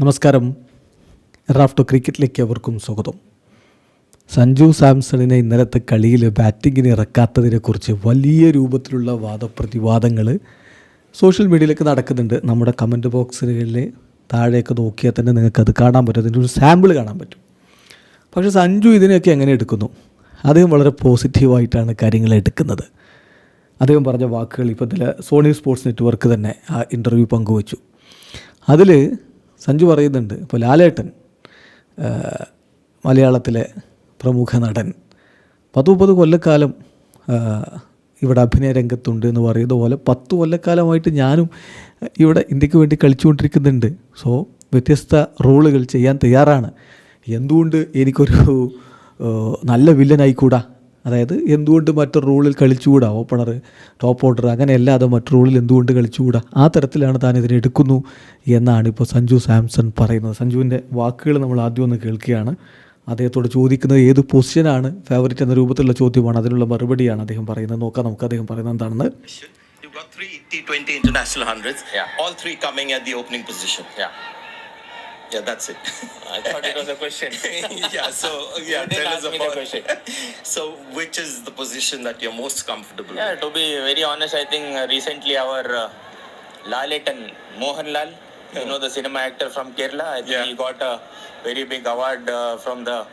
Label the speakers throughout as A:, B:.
A: നമസ്കാരം. റാഫ്റ്റോ ക്രിക്കറ്റിലേക്ക് അവർക്കും സ്വാഗതം. സഞ്ജു സാംസണിനെ ഇന്നലത്തെ കളിയിൽ ബാറ്റിങ്ങിന് ഇറക്കാത്തതിനെക്കുറിച്ച് വലിയ രൂപത്തിലുള്ള വാദപ്രതിവാദങ്ങൾ സോഷ്യൽ മീഡിയയിലൊക്കെ നടക്കുന്നുണ്ട്. നമ്മുടെ കമന്റ് ബോക്സുകളിൽ താഴെയൊക്കെ നോക്കിയാൽ തന്നെ നിങ്ങൾക്കത് കാണാൻ പറ്റും. അതിന്റെ ഒരു സാമ്പിൾ കാണാൻ പറ്റും. പക്ഷേ സഞ്ജു ഇതിനെയൊക്കെ എങ്ങനെ എടുക്കുന്നു? അദ്ദേഹം വളരെ പോസിറ്റീവായിട്ടാണ് കാര്യങ്ങൾ എടുക്കുന്നത്. അദ്ദേഹം പറഞ്ഞ വാക്കുകൾ ഇപ്പോൾ ഇതിൽ സോണി സ്പോർട്സ് നെറ്റ്വർക്ക് തന്നെ ആ ഇന്റർവ്യൂ പങ്കുവച്ചു. അതിൽ സഞ്ജു പറയുന്നുണ്ട് ഇപ്പോൾ ലാലേട്ടൻ മലയാളത്തിലെ പ്രമുഖ നടൻ. പത്ത് മുപ്പത് കൊല്ലക്കാലം ഇവിടെ അഭിനയ രംഗത്തുണ്ട് എന്ന് പറയുന്ന പോലെ പത്ത് കൊല്ലക്കാലമായിട്ട് ഞാനും ഇവിടെ ഇന്ത്യയ്ക്ക് വേണ്ടി കളിച്ചുകൊണ്ടിരിക്കുന്നുണ്ട്. സോ വ്യത്യസ്ത റോളുകൾ ചെയ്യാൻ തയ്യാറാണ്. എന്തുകൊണ്ട് എനിക്കൊരു നല്ല വില്ലനായിക്കൂടാ? അതായത് എന്തുകൊണ്ട് മറ്റൊരു റൂളിൽ കളിച്ചുകൂടാ ഓപ്പണർ ടോപ്പ് ഓർഡർ അങ്ങനെ അല്ലാതെ മറ്റു റൂളിൽ എന്തുകൊണ്ട് കളിച്ചുകൂടാ ആ തരത്തിലാണ് താൻ ഇതിനെ എടുക്കുന്നു എന്നാണ് ഇപ്പോൾ സഞ്ജു സാംസൺ പറയുന്നത് സഞ്ജുവിന്റെ വാക്കുകൾ നമ്മൾ ആദ്യം ഒന്ന് കേൾക്കുകയാണ് അദ്ദേഹത്തോട് ചോദിക്കുന്നത് ഏത് പൊസിഷനാണ് ഫേവറേറ്റ് എന്ന രൂപത്തിലുള്ള ചോദ്യമാണ് അതിനുള്ള മറുപടിയാണ് അദ്ദേഹം പറയുന്നത് നോക്കാം നമുക്ക് അദ്ദേഹം പറയുന്നത് എന്താണെന്ന്
B: You got three T20 international hundreds.
C: Yeah.
B: All three coming at the opening position.
C: Yeah.
B: Yeah, that's it.
C: I thought it was a question.
B: yeah, so yeah, tell us about
C: question.
B: so which is the position that you're most comfortable
C: Yeah,
B: with?
C: to be very honest, I think uh, recently our uh, Laletan Mohanlal, you know the cinema actor from Kerala, I think
B: Yeah.
C: he got a very big award uh, from the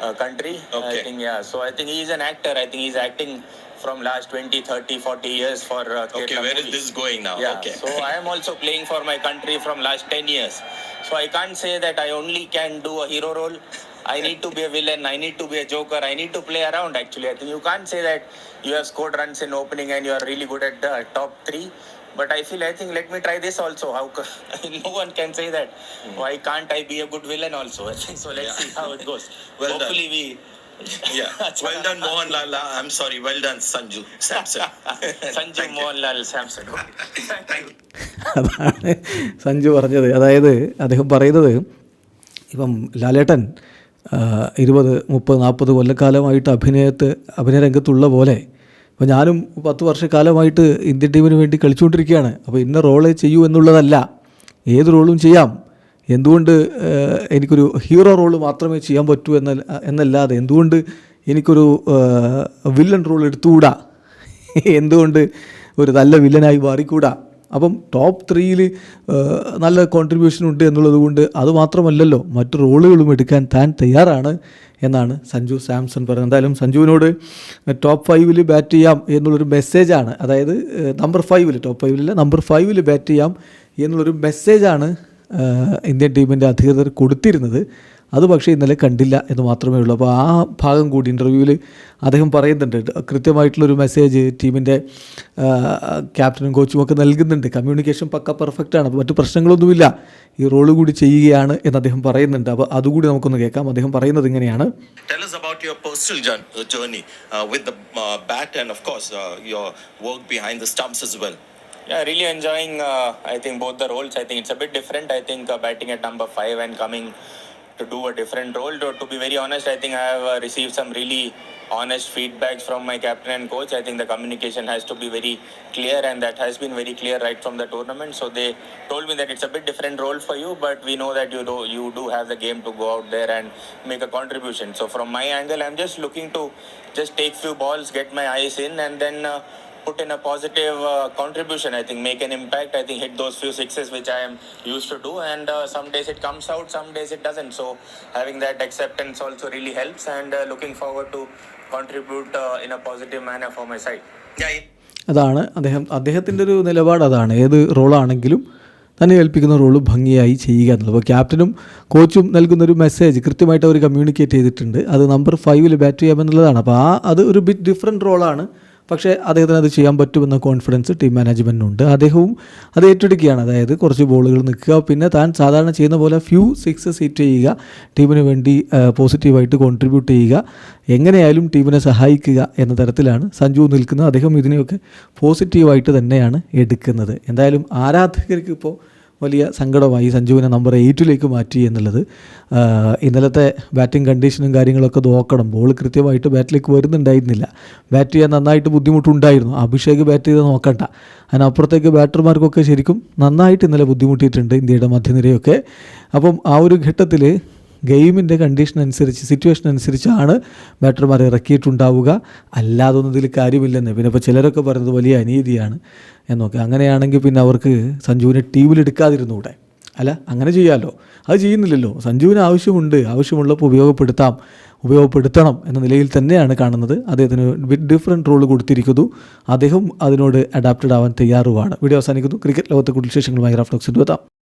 C: uh, country.
B: Okay.
C: I think yeah. So I think he's an actor. I think he's acting from last 20, 30, 40 years for uh,
B: Okay,
C: Kerala
B: where is
C: movies.
B: this going now?
C: Yeah,
B: Okay.
C: so I am also playing for my country from last 10 years. So I can't say that I only can do a hero role. I need to be a villain. I need to be a joker. I need to play around. Actually, I think you can't say that you have scored runs in opening and you are really good at the top three. But I feel I think let me try this also. How no one can say that. Why can't I be a good villain also? I think so. Let's
B: Hmm. Yeah.
C: see how it goes.
B: Well Hopefully, done.
C: Hopefully we.
B: yeah. well done, Mohan Lal. I'm sorry. Well done, Sanju Samson.
C: Sanju Mohan Lal Samson.
B: Thank you.
A: അതാണ് സഞ്ജു പറഞ്ഞത് അതായത് അദ്ദേഹം പറയുന്നത് ഇപ്പം ലാലേട്ടൻ ഇരുപത് മുപ്പത് നാൽപ്പത് കൊല്ലക്കാലമായിട്ട് അഭിനയത്ത് അഭിനയ രംഗത്തുള്ള പോലെ ഇപ്പോൾ ഞാനും പത്ത് വർഷക്കാലമായിട്ട് ഇന്ത്യൻ ടീമിന് വേണ്ടി കളിച്ചുകൊണ്ടിരിക്കുകയാണ്. അപ്പോൾ ഇന്ന റോളേ ചെയ്യൂ എന്നുള്ളതല്ല. ഏത് റോളും ചെയ്യാം. എന്തുകൊണ്ട് എനിക്കൊരു ഹീറോ റോൾ മാത്രമേ ചെയ്യാൻ പറ്റൂ എന്ന എന്നല്ലാതെ എന്തുകൊണ്ട് എനിക്കൊരു വില്ലൻ റോൾ എടുത്തുകൂടാ? എന്തുകൊണ്ട് ഒരു നല്ല വില്ലനായി മാറിക്കൂടാ? അപ്പം ടോപ്പ് ത്രീയിൽ നല്ല കോൺട്രിബ്യൂഷൻ ഉണ്ട് എന്നുള്ളത് കൊണ്ട് അത് മാത്രമല്ലല്ലോ മറ്റു റോളുകളും എടുക്കാൻ താൻ തയ്യാറാണ് എന്നാണ് സഞ്ജു സാംസൺ പറഞ്ഞത് എന്തായാലും സഞ്ജുവിനോട് ടോപ്പ് ഫൈവിൽ ബാറ്റ് ചെയ്യാം എന്നുള്ളൊരു മെസ്സേജാണ് അതായത് നമ്പർ ഫൈവിൽ ടോപ്പ് ഫൈവിലല്ല നമ്പർ ഫൈവിൽ ബാറ്റ് ചെയ്യാം എന്നുള്ളൊരു മെസ്സേജാണ് ഇന്ത്യൻ ടീമിന്റെ അധികൃതർ കൊടുത്തിരുന്നത് അത് പക്ഷേ ഇന്നലെ കണ്ടില്ല എന്ന് മാത്രമേ ഉള്ളൂ. അപ്പോൾ ആ ഭാഗം കൂടി ഇന്റർവ്യൂവിൽ അദ്ദേഹം പറയുന്നുണ്ട്. കൃത്യമായിട്ടുള്ളൊരു മെസ്സേജ് ടീമിന്റെ ക്യാപ്റ്റനും കോച്ചും ഒക്കെ നൽകുന്നുണ്ട്. കമ്മ്യൂണിക്കേഷൻ പക്ക പെർഫെക്റ്റ് ആണ്. മറ്റു പ്രശ്നങ്ങളൊന്നുമില്ല. ഈ റോൾ കൂടി ചെയ്യുകയാണ് എന്ന് അദ്ദേഹം പറയുന്നുണ്ട്. അപ്പോൾ അതുകൂടി നമുക്കൊന്ന് കേൾക്കാം. അദ്ദേഹം പറയുന്നത് ഇങ്ങനെയാണ്.
B: Tell us about your personal journey uh, with the uh, bat and, of course, uh, your work behind the stumps as well.
C: Yeah, really enjoying. Uh, I think both the roles. I think it's a bit different. I think uh, batting at number five and coming to do a different role. To, to be very honest, I think I have uh, received some really honest feedbacks from my captain and coach. I think the communication has to be very clear, and that has been very clear right from the tournament. So they told me that it's a bit different role for you, but we know that you do you do have the game to go out there and make a contribution. So from my angle, I'm just looking to just take few balls, get my eyes in, and then. Uh, put in a positive uh, contribution. I think make an impact. I think hit those few sixes which I am used to do, and uh, some days it comes out, some days it doesn't. So having that acceptance also really helps, and uh, looking forward to contribute uh, in a positive manner for my side.
B: Yeah,
A: അതാണ് അദ്ദേഹം അദ്ദേഹത്തിന്റെ ഒരു നിലപാട് അതാണ് ഏത് റോളാണെങ്കിലും തന്നെ ഏൽപ്പിക്കുന്ന role ഭംഗിയായി ചെയ്യുക എന്നുള്ളത് അപ്പോൾ ക്യാപ്റ്റനും കോച്ചും നൽകുന്ന ഒരു മെസ്സേജ് കൃത്യമായിട്ട് അവർ കമ്മ്യൂണിക്കേറ്റ് ചെയ്തിട്ടുണ്ട് അത് നമ്പർ ഫൈവിൽ ബാറ്റ് ചെയ്യാമെന്നുള്ളതാണ് അപ്പോൾ ആ അത് ഒരു ബിറ്റ് ഡിഫറെന്റ് റോളാണ് പക്ഷേ അദ്ദേഹത്തിന് അത് ചെയ്യാൻ പറ്റുമെന്ന കോൺഫിഡൻസ് ടീം മാനേജ്മെന്റിനുണ്ട് അദ്ദേഹവും അത് ഏറ്റെടുക്കുകയാണ്. അതായത് കുറച്ച് ബോളുകൾ നിൽക്കുക. പിന്നെ താൻ സാധാരണ ചെയ്യുന്ന പോലെ ഫ്യൂ സിക്സസ് ഹിറ്റ് ചെയ്യുക. ടീമിന് വേണ്ടി പോസിറ്റീവായിട്ട് കോൺട്രിബ്യൂട്ട് ചെയ്യുക. എങ്ങനെയായാലും ടീമിനെ സഹായിക്കുക എന്ന തരത്തിലാണ് സഞ്ജു നിൽക്കുന്നത്. അദ്ദേഹം ഇതിനെയൊക്കെ പോസിറ്റീവായിട്ട് തന്നെയാണ് എടുക്കുന്നത്. എന്തായാലും ആരാധകർക്ക് ഇപ്പോൾ വലിയ സങ്കടമായി സഞ്ജുവിനെ നമ്പർ എയ്റ്റിലേക്ക് മാറ്റി എന്നുള്ളത്. ഇന്നലത്തെ ബാറ്റിംഗ് കണ്ടീഷനും കാര്യങ്ങളൊക്കെ നോക്കണം. ബോൾ കൃത്യമായിട്ട് ബാറ്റിലേക്ക് വരുന്നുണ്ടായിരുന്നില്ല. ബാറ്റ് ചെയ്യാൻ നന്നായിട്ട് ബുദ്ധിമുട്ടുണ്ടായിരുന്നു. അഭിഷേക് ബാറ്റ് ചെയ്ത് നോക്കണ്ട. അതിനപ്പുറത്തേക്ക് ബാറ്റർമാർക്കൊക്കെ ശരിക്കും നന്നായിട്ട് ഇന്നലെ ബുദ്ധിമുട്ടിയിട്ടുണ്ട് ഇന്ത്യയുടെ മധ്യനിരയൊക്കെ. അപ്പം ആ ഒരു ഘട്ടത്തിൽ ഗെയിമിന്റെ കണ്ടീഷൻ അനുസരിച്ച് സിറ്റുവേഷൻ അനുസരിച്ചാണ് ബാറ്റർമാർ ഇറക്കിയിട്ടുണ്ടാവുക. അല്ലാതെ ഒന്നും ഇതിൽ കാര്യമില്ലെന്ന്. പിന്നെ ഇപ്പോൾ ചിലരൊക്കെ പറയുന്നത് വലിയ അനീതിയാണ് എന്നൊക്കെ. അങ്ങനെയാണെങ്കിൽ പിന്നെ അവർക്ക് സഞ്ജുവിനെ ടീമിലെടുക്കാതിരുന്നൂടെ അല്ല അങ്ങനെ ചെയ്യാമല്ലോ അത് ചെയ്യുന്നില്ലല്ലോ. സഞ്ജുവിന് ആവശ്യമുണ്ട്. ആവശ്യമുള്ളപ്പോൾ ഉപയോഗപ്പെടുത്താം. ഉപയോഗപ്പെടുത്തണം എന്ന നിലയിൽ തന്നെയാണ് കാണുന്നത്. അദ്ദേഹത്തിന് വിത്ത് ഡിഫറെന്റ് റോൾ കൊടുത്തിരിക്കുന്നു. അദ്ദേഹം അതിനോട് അഡാപ്റ്റഡ് ആവാൻ തയ്യാറുമാണ്. വീഡിയോ അവസാനിക്കുന്നു. ക്രിക്കറ്റ് ലോകത്തെ കൂടുതൽ വിശേഷങ്ങളുമായി റാഫ്റ്റോക്സിന്റെ എത്താം.